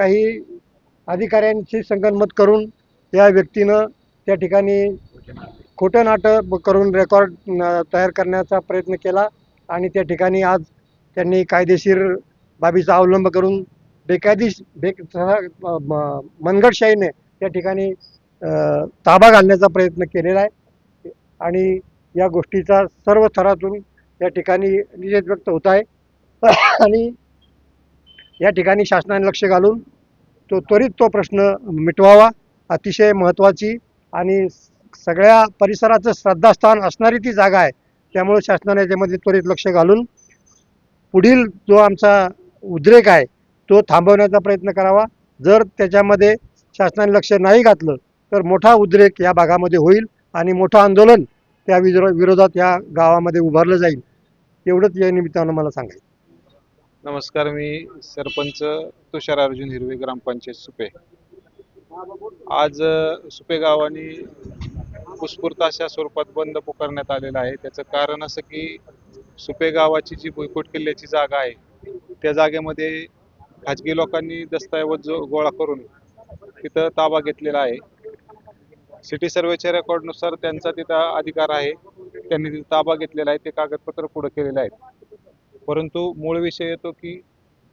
काही अधिकाऱ्यांशी संगनमत करून या व्यक्तीनं त्या ठिकाणी खोटं नाटं करून रेकॉर्ड न- तयार करण्याचा प्रयत्न केला आणि त्या ठिकाणी आज त्यांनी कायदेशीर बाबीचा अवलंब करून बेकायदेश बे स- मनगटशाहीने त्या ठिकाणी ताबा घालण्याचा प्रयत्न केलेला आहे. आणि या गोष्टीचा सर्व थरातून या ठिकाणी निषेध व्यक्त होत आहे. आणि या ठिकाणी शासनाने लक्ष घालून तो त्वरित तो प्रश्न मिटवावा. अतिशय महत्त्वाची आणि सगळ्या परिसराचं श्रद्धास्थान असणारी ती जागा आहे. त्यामुळे शासनाने याच्यामध्ये त्वरित लक्ष घालून पुढील जो आमचा उद्रेक आहे तो थांबवण्याचा प्रयत्न करावा. जर त्याच्यामध्ये शासनाने लक्ष नाही घातलं तर मोठा उद्रेक या भागामध्ये होईल आणि मोठं आंदोलन त्या विरोधात या गावामध्ये उभारलं जाईल. एवढंच या निमित्तानं मला सांगायचं. नमस्कार मी सरपंच तुषार अर्जुन हिरवे ग्रामपंचायत सुपे. आज अ, सुपे गावाने उत्स्फूर्त अशा स्वरूपात बंद पुकारण्यात आलेला आहे. त्याचं कारण असं की सुपे गावाची जी भुईकोट किल्ल्याची जागा आहे त्या जागेमध्ये खाजगी लोकांनी दस्तऐवज गोळा करून तिथं ताबा घेतलेला आहे. सिटी सर्वेच्या रेकॉर्डनुसार त्यांचा तिथं अधिकार आहे. त्यांनी तिथं ताबा घेतलेला आहे. ते कागदपत्र पुढे केलेले आहेत. परंतु मूळ विषय येतो की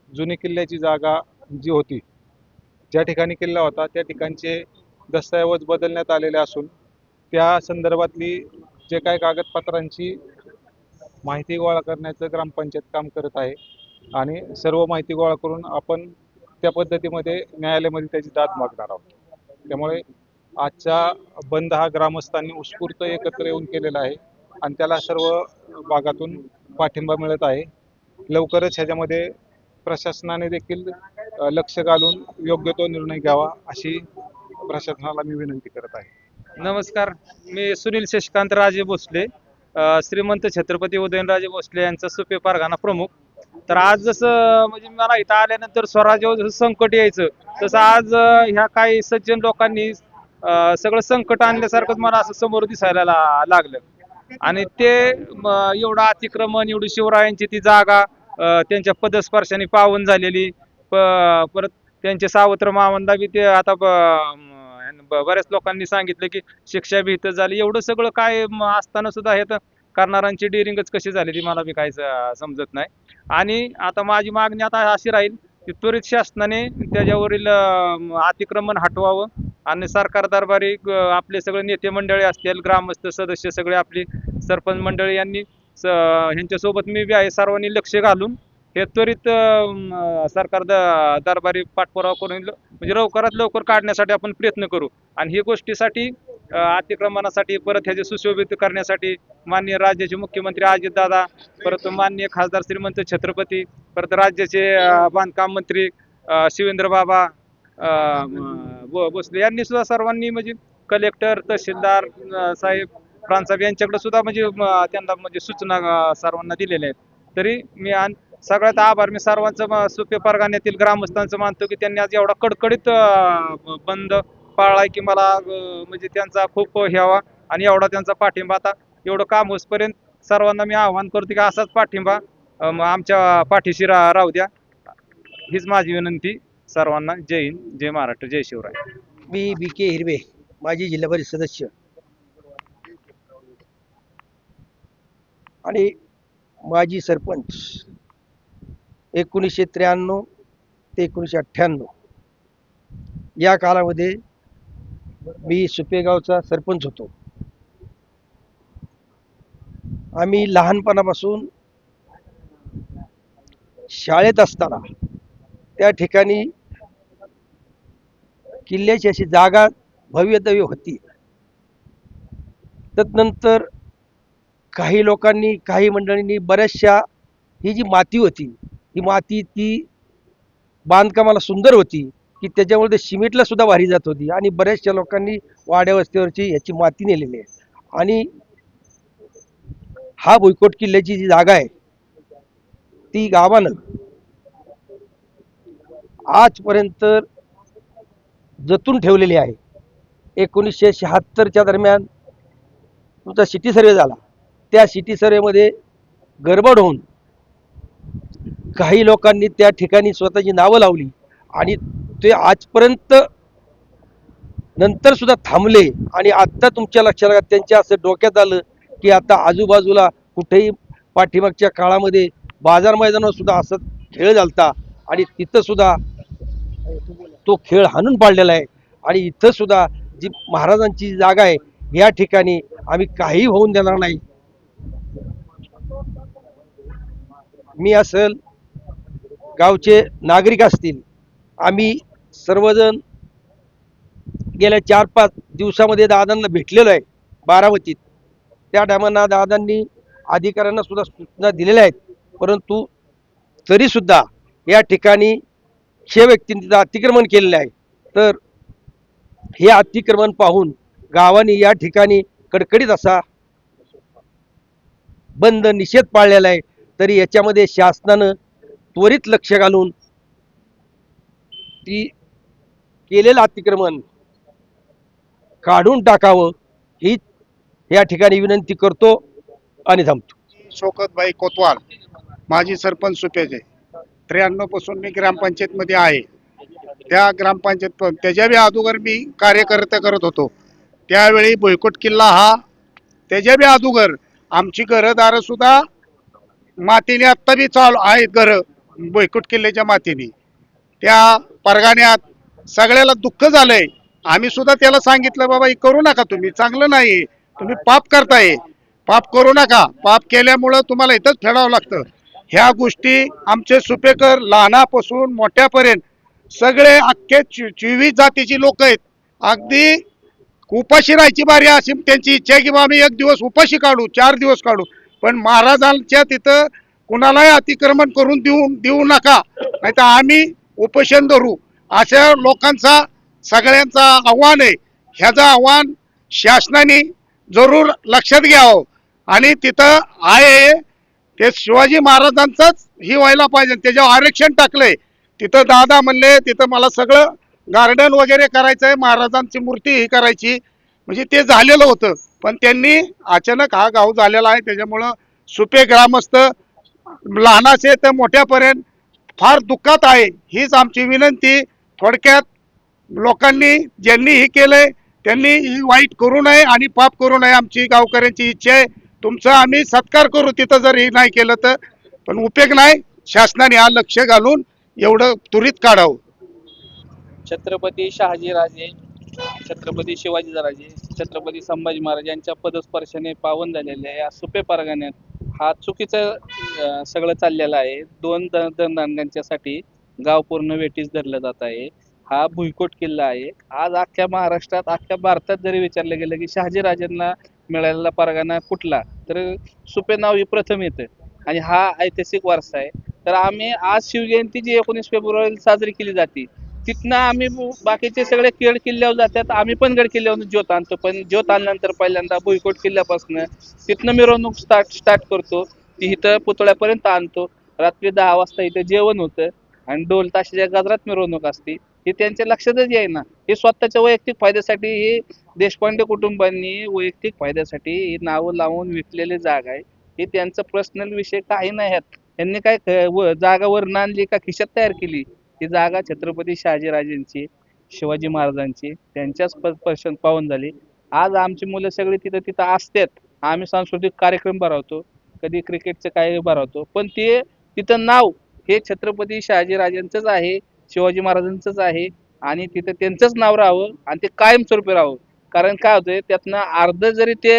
जुनी किल्ल्याची जागा जी होती ज्या ठिकाणी किल्ला होता त्या ठिकाणचे दस्तऐवज बदलण्यात आलेले असून त्या संदर्भातली जे काही कागदपत्रांची माहिती गोळा करण्याचं ग्रामपंचायत काम करत आहे आणि सर्व माहिती गोळा करून आपण त्या पद्धतीमध्ये न्यायालयामध्ये त्याची दाद मागणार आहोत. त्यामुळे आजचा बंद हा ग्रामस्थांनी उत्स्फूर्त एकत्र येऊन केलेला आहे आणि त्याला सर्व भागातून पाठिंबा मिळत आहे. लवकरच ह्याच्यामध्ये प्रशासनाने देखील लक्ष घालून योग्य तो निर्णय घ्यावा अशी प्रशासनाला मी विनंती करत आहे. नमस्कार मी सुनील शशिकांत राजे भोसले श्रीमंत छत्रपती उदयनराजे भोसले यांचा सुपे पारगाना प्रमुख. तर आज जसं म्हणजे मला इथं आल्यानंतर स्वराज्यावर जसं संकट यायचं तसं आज ह्या काही सज्जन लोकांनी सगळं संकट आणल्यासारखंच मला असं समोर दिसायला लागलं. आणि ते एवढं अतिक्रमण एवढी शिवरायांची ती जागा त्यांच्या पदस्पर्शाने पावन झालेली. प- परत त्यांचे सावत्र मावंदा बी ते आता ब- बऱ्याच लोकांनी सांगितलं की शिक्षा बी इथं झाली. एवढं सगळं काय असताना सुद्धा हे तर करणाऱ्यांची डिरिंगच कशी झाली ती मला बी काही समजत नाही. आणि आता माझी मागणी आता अशी राहील की त्वरित शासनाने त्याच्यावरील अतिक्रमण हटवावं आणि सरकार दरबारी ग- आपले सगळे नेते मंडळी असतील ग्रामस्थ सदस्य सगळे आपली सरपंच मंडळी यांनी स ह्यांच्यासोबत मी बी आहे सर्वांनी लक्ष घालून हे त्वरित सरकार द- दरबारी पाठपुरावा करून म्हणजे लवकरात लवकर काढण्यासाठी आपण प्रयत्न करू. आणि ही गोष्टीसाठी अतिक्रमणासाठी परत ह्याचे सुशोभित करण्यासाठी माननीय राज्याचे मुख्यमंत्री अजितदादा परत माननीय खासदार श्रीमंत छत्रपती परत राज्याचे बांधकाम मंत्री शिवेंद्र बाबा भोसले यांनी सुद्धा सर्वांनी म्हणजे कलेक्टर तहसीलदार साहेब साहेब यांच्याकडे सुद्धा म्हणजे त्यांना म्हणजे सूचना सर्वांना दिलेल्या आहेत. तरी मी सगळ्यात आभार मी सर्वांचं सुपे परगाण्यातील ग्रामस्थांचं मानतो की त्यांनी आज एवढा कडकडीत बंद पाळलाय की मला म्हणजे त्यांचा खूप ह्यावा आणि एवढा त्यांचा पाठिंबा आता एवढं काम होसपर्यंत सर्वांना मी आवाहन करतो की असाच पाठिंबा आमच्या पाठीशी रा राहू द्या. हीच माझी विनंती सर्वांना. जय हिंद जय महाराष्ट्र जय शिवराय. मी बी के हिरवे माजी जिल्हा परिषद सदस्य. आणि माजी सरपंच एकोणीसशे त्र्याण्णव ते एकोणीसशे अठ्ठ्याण्णव. या काळामध्ये मी सुपेगावचा सरपंच होतो. आम्ही लहानपणापासून शाळेत असताना त्या ठिकाणी किल्ल्याची अशी जागा भव्यदव्य होती. तदनंतर काही लोकांनी काही मंडळींनी बऱ्याचशा ही जी माती होती ही माती ती बांधकामाला सुंदर होती की त्याच्यामुळे ते सिमेंटला सुद्धा वारी जात होती आणि बऱ्याचशा लोकांनी वाड्या वस्तीवरची ह्याची माती नेलेली आहे. आणि हा भुईकोट किल्ल्याची जी जागा आहे ती गावानं आजपर्यंत जतून ठेवलेली आहे. एकोणीसशे शहात्तरच्या दरम्यान तुमचा सिटी सर्वे झाला. त्या सिटी सर्वेमध्ये गडबड होऊन काही लोकांनी त्या ठिकाणी स्वतःची नावं लावली आणि ते आजपर्यंत नंतर सुद्धा थांबले आणि आत्ता तुमच्या लक्षात आलं त्यांच्या असं डोक्यात आलं की आता आजूबाजूला कुठेही पाठीमागच्या काळामध्ये बाजार मैदानावर सुद्धा असं खेळ झालता आणि तिथं सुद्धा तो खेळ हाणून पाडलेला आहे. आणि इथं सुद्धा जी महाराजांची जागा आहे या ठिकाणी आम्ही काही होऊन देणार नाही. मी असेल गावचे नागरिक असतील आम्ही सर्वजण गेल्या चार पाच दिवसामध्ये दादांना भेटलेलो आहे बारामतीत. त्या टायमांना दादांनी अधिकाऱ्यांना सुद्धा सूचना दिलेल्या आहेत परंतु तरीसुद्धा या ठिकाणी हे व्यक्तींचं अतिक्रमण केलेलं आहे. तर हे अतिक्रमण पाहून गावाने या ठिकाणी कडकडीत असा बंद निषेध पाळलेला आहे. तरी याच्यामध्ये शासनानं त्वरित लक्ष घालून ती केलेलं अतिक्रमण काढून टाकावं ही या ठिकाणी विनंती करतो आणि थांबतो. शोकतबाई कोतवाल माजी सरपंच सुपेजे त्र्याण्णवपासून मी ग्रामपंचायतमध्ये आहे. त्या ग्रामपंचायत पण त्याच्या बी अगोदर मी कार्यकर्ते करत होतो. त्यावेळी भुईकोट किल्ला हा त्याच्या बी अगोदर आमची घरदारं सुद्धा मातीने आत्ता बी चालू आहेत घरं. भुईकोट किल्ल्याच्या मातीने. त्या परगाण्यात सगळ्याला दुःख झालंय. आम्ही सुद्धा त्याला सांगितलं बाबा हे करू नका तुम्ही. चांगलं नाही. तुम्ही पाप करताय. पाप करू नका. पाप केल्यामुळं तुम्हाला इथंच फेडावं लागतं. ह्या गोष्टी आमचे सुपेकर लहानापासून मोठ्यापर्यंत सगळे अख्खे चोवीस जातीची लोक आहेत. अगदी उपाशी राहायची बारी अशी त्यांची इच्छा आहे की बा आम्ही एक दिवस उपाशी काढू चार दिवस काढू. पण महाराजांच्या तिथं कुणालाही अतिक्रमण करून देऊ देऊ नका. नाही तर आम्ही उपोषण धरू. अशा लोकांचा सगळ्यांचा आव्हान आहे. ह्याचं आव्हान शासनाने जरूर लक्षात घ्यावं. आणि तिथं आहे ते शिवाजी महाराजांचंच ही व्हायला पाहिजे. त्याच्यावर आरक्षण टाकलंय. तिथं दादा म्हणले तिथं मला सगळं गार्डन वगैरे करायचं आहे महाराजांची मूर्ती ही करायची. म्हणजे ते झालेलं होतं. पण त्यांनी अचानक हा गाव झालेला आहे त्याच्यामुळं सुपे ग्रामस्थ लहानाचे तर मोठ्यापर्यंत फार दुःखात आहे. हीच आमची विनंती. थोडक्यात लोकांनी ज्यांनी हे केलंय त्यांनी ही वाईट करू नये आणि पाप करू नये आमची गावकऱ्यांची इच्छा आहे. तुमचा आम्ही सत्कार करू तिथं जर हे नाही केलं तर. पण उपयोग नाही शासनाने हा लक्ष घालून एवढं त्वरित काढावं. छत्रपती शहाजीराजे छत्रपती शिवाजीराजे छत्रपती संभाजी महाराज यांच्या पदस्पर्शाने पावन झालेले या सुपे परगण्यात हा चुकीचं सगळं चाललेलं आहे. दोन द दंडांच्यासाठी गाव पूर्ण वेटीस धरलं जात आहे. हा भुईकोट किल्ला आहे. आज अख्ख्या महाराष्ट्रात अख्ख्या भारतात जरी विचारलं गेलं की शहाजीराजांना मिळालेला परगाना कुठला तर सुपे नाव हे प्रथम येतं. आणि हा ऐतिहासिक वारसा आहे. तर आम्ही आज शिवजयंती जी एकोणीस फेब्रुवारीला साजरी केली जाते. तिथनं आम्ही बाकीचे सगळे गड किल्ल्यावर जातात. आम्ही पण गड किल्ल्यावर ज्योत आणतो. पण ज्योत आणल्यानंतर पहिल्यांदा भुईकोट किल्ल्यापासून तिथनं मिरवणूक स्टार्ट स्टार्ट करतो. ती इथं पुतळ्यापर्यंत आणतो. रात्री दहा वाजता इथं जेवण होतं. आणि ढोल ताशाच्या गजरात मिरवणूक असते. हे त्यांच्या लक्षातच येईना. हे स्वतःच्या वैयक्तिक फायद्यासाठी हे देशपांडे कुटुंबांनी वैयक्तिक फायद्यासाठी ही नावं लावून विकलेले जागा आहे. हे त्यांचं पर्सनल विषय काही नाही आहेत त्यांनी काय क- व- जागा वरून का खिशात तयार केली? ही जागा छत्रपती शहाजीराजेंची शिवाजी महाराजांची त्यांच्याच प- पर्शन पावन झाली. आज आमची मुलं सगळी तिथं तिथं असतात. आम्ही सांस्कृतिक कार्यक्रम भरवतो कधी क्रिकेटचं काही भरवतो. पण ते तिथं नाव हे छत्रपती शहाजीराजांचंच आहे शिवाजी महाराजांचंच आहे आणि तिथं त्यांचंच नाव राहावं आणि ते कायमस्वरूपी राहावं. कारण काय होतंय त्यातनं अर्ध जरी ते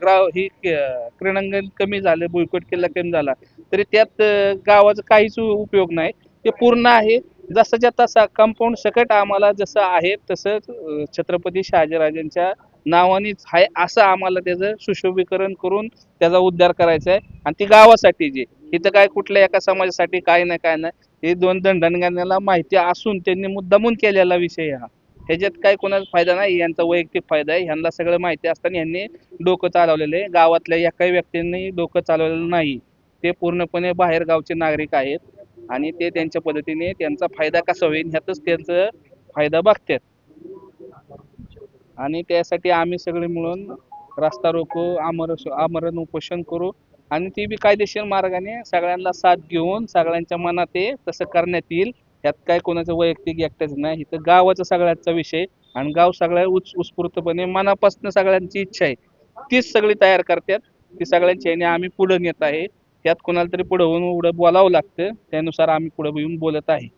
ग्राव ही क्रीडांगण कमी झालं भुईकोट किल्ला कमी झाला तरी त्यात गावाचा काहीच उपयोग नाही. ते पूर्ण आहे. जसाच्या तसा कंपाऊंड सकट आम्हाला जसं आहे तसं छत्रपती शहाजीराजांच्या नावानेच आहे असं आम्हाला त्याचं सुशोभीकरण करून त्याचा उद्धार करायचा आहे. आणि ती गावासाठी जे इथं काय कुठल्या एका समाजासाठी काय नाही काय नाही हे दोन दंडनगांना माहिती असून त्यांनी मुद्दामून केलेला विषय हा. ह्याच्यात काय कोणाचा फायदा नाही यांचा वैयक्तिक फायदा आहे. ह्यांना सगळं माहिती असताना यांनी डोकं चालवलेलं आहे. गावातल्या एकाही व्यक्तींनी डोकं चालवलेलं नाही. ते पूर्णपणे बाहेर गावचे नागरिक आहेत. आणि ते त्यांच्या पद्धतीने त्यांचा फायदा कसा होईल ह्यातच त्यांचा फायदा बघतात. आणि त्यासाठी आम्ही सगळे मिळून रस्ता रोको आमर आमरण उपोषण करू आणि ती बी कायदेशीर मार्गाने सगळ्यांना साथ घेऊन सगळ्यांच्या मनात ते तसं करण्यात येईल. त्यात काय कोणाचं वैयक्तिक एकटाच नाही. इथं गावाचा सगळ्यांचा विषय आणि गाव सगळ्या उच उत्स्फूर्तपणे मनापासून सगळ्यांची इच्छा आहे. तीच सगळी तयार करतात. ती सगळ्यांची आणि आम्ही पुढे नेत आहे. त्यात कोणाला तरी पुढं होऊन एवढं बोलावं लागतं. त्यानुसार आम्ही पुढं येऊन बोलत आहे.